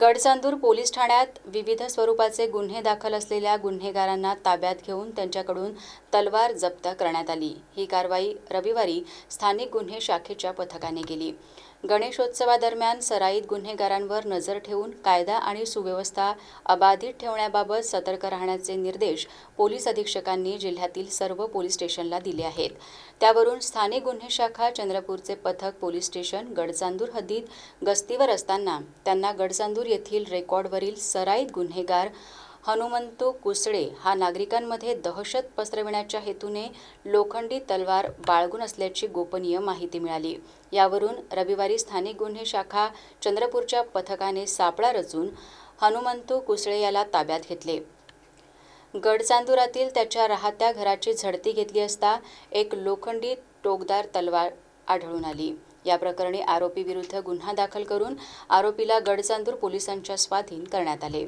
Gadchandur police ठाण्यात विविध स्वरूपाचे गुन्हे दाखल असलेल्या गुन्हेगारांना ताब्यात घेऊन त्यांच्याकडून तलवार जप्त करण्यात आली. ही कारवाई रविवारी स्थानिक गुन्हे शाखेच्या पथकाने केली. गणेशोत्सवादरम्यान सराईत गुन्हेगारांवर नजर ठेवून कायदा आणि सुव्यवस्था अबाधित ठेवण्याबाबत सतर्क राहण्याचे निर्देश पोलीस अधीक्षकांनी जिल्ह्यातील सर्व पोलीस स्टेशनला दिले आहेत. त्यावरून स्थानिक गुन्हे शाखा चंद्रपूरचे पथक पोलीस स्टेशन गडचांदूर हद्दीत गस्तीवर असताना त्यांना गडचांदूर येथील रेकॉर्डवरील सराईत गुन्हेगार हनुमंतू कुसळे हा नागरिकांमध्ये दहशत पसरविण्याच्या हेतूने लोखंडी तलवार बाळगून असल्याची गोपनीय माहिती मिळाली. यावरून रविवारी स्थानिक गुन्हे शाखा चंद्रपूरच्या पथकाने सापळा रचून हनुमंतू कुसळे याला ताब्यात घेतले. गडचांदुरातील त्याच्या राहत्या घराची झडती घेतली असता एक लोखंडी टोकदार तलवार आढळून आली. या प्रकरणी आरोपीविरुद्ध गुन्हा दाखल करून आरोपीला गडचांदूर पोलिसांच्या स्वाधीन करण्यात आले.